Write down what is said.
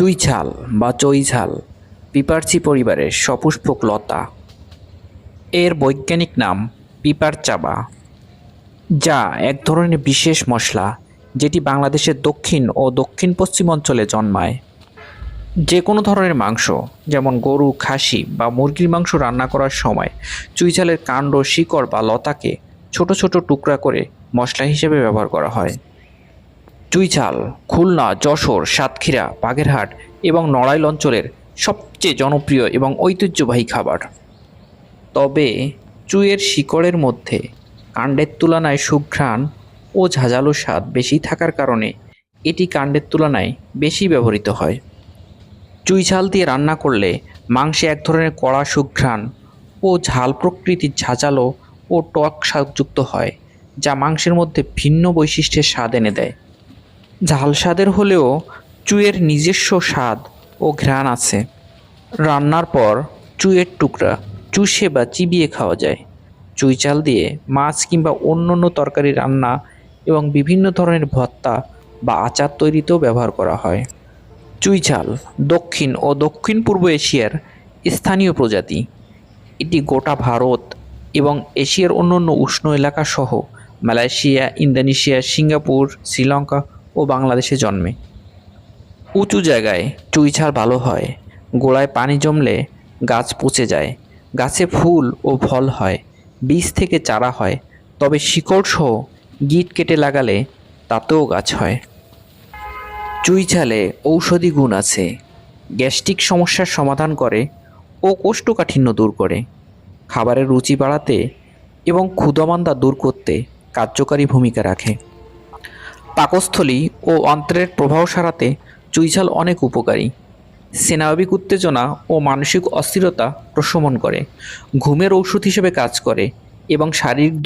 চুইঝাল বা চইঝাল পিপার্চি পরিবারের সপুষ্পক লতা। এর বৈজ্ঞানিক নাম পিপার চাবা যা এক ধরনের বিশেষ মশলা যেটি বাংলাদেশের দক্ষিণ ও দক্ষিণ পশ্চিম অঞ্চলে জন্মায়। যে কোনো ধরনের মাংস, যেমন গরু, খাসি বা মুরগির মাংস রান্না করার সময় চুইঝালের কাণ্ড, শিকড় বা লতাকে ছোট ছোট টুকরা করে মশলা হিসেবে ব্যবহার করা হয়। চুইঝাল, খুলনা, যশোর, সাতক্ষীরা, বাগেরহাট এবং নড়াইল অঞ্চলের সবচেয়ে জনপ্রিয় এবং ঐতিহ্যবাহী খাবার। তবে চুইয়ের শিকড়ের মধ্যে কাণ্ডের তুলনায় সুঘ্রাণ ও ঝাঁঝালো স্বাদ বেশি থাকার কারণে এটি কাণ্ডের তুলনায় বেশি ব্যবহৃত হয়। চুই ঝাল দিয়ে রান্না করলে মাংসে এক ধরনের কড়া সুঘ্রাণ ও ঝাল প্রকৃতির ঝাঁঝালো ও টক স্বাদযুক্ত হয়, যা মাংসের মধ্যে ভিন্ন বৈশিষ্ট্যের স্বাদ এনে দেয়। ঝাল স্বাদের হলেও চুইয়ের নিজস্ব স্বাদ ও ঘ্রাণ আছে। রান্নার পর চুইয়ের টুকরা চুষে বা চিবিয়ে খাওয়া যায়। চুই চাল দিয়ে মাছ কিংবা অন্য অন্য তরকারি রান্না এবং বিভিন্ন ধরনের ভত্তা বা আচার তৈরিতেও ব্যবহার করা হয়। চুই ঝাল দক্ষিণ ও দক্ষিণ পূর্ব এশিয়ার স্থানীয় প্রজাতি। এটি গোটা ভারত এবং এশিয়ার অন্যান্য উষ্ণ এলাকা সহ মালয়েশিয়া, ইন্দোনেশিয়া, সিঙ্গাপুর, শ্রীলঙ্কা ও বাংলাদেশে জন্মে। উঁচু জায়গায় চুই ঝাল ভালো হয়, গোড়ায় পানি জমলে গাছ পচে যায়, গাছে ফুল ও ফল হয়, বীজ থেকে চারা হয়, তবে শিকড় সহ গিট কেটে লাগালে তাতেও গাছ হয়। চুইছালে ঔষধি গুণ আছে, গ্যাস্ট্রিক সমস্যার সমাধান করে ও কোষ্ঠকাঠিন্য দূর করে। খাবারের রুচি বাড়াতে এবং ক্ষুদমান্দা দূর করতে কার্যকারী ভূমিকা রাখে। পাকস্থলী ও অন্ত্রের প্রভাব সারাতে চুইঝাল অনেক উপকারী। সেনাবিক উত্তেজনা ও মানসিক অস্থিরতা প্রশমন করে, ঘুমের ঔষধ হিসেবে কাজ করে এবং শারীরিক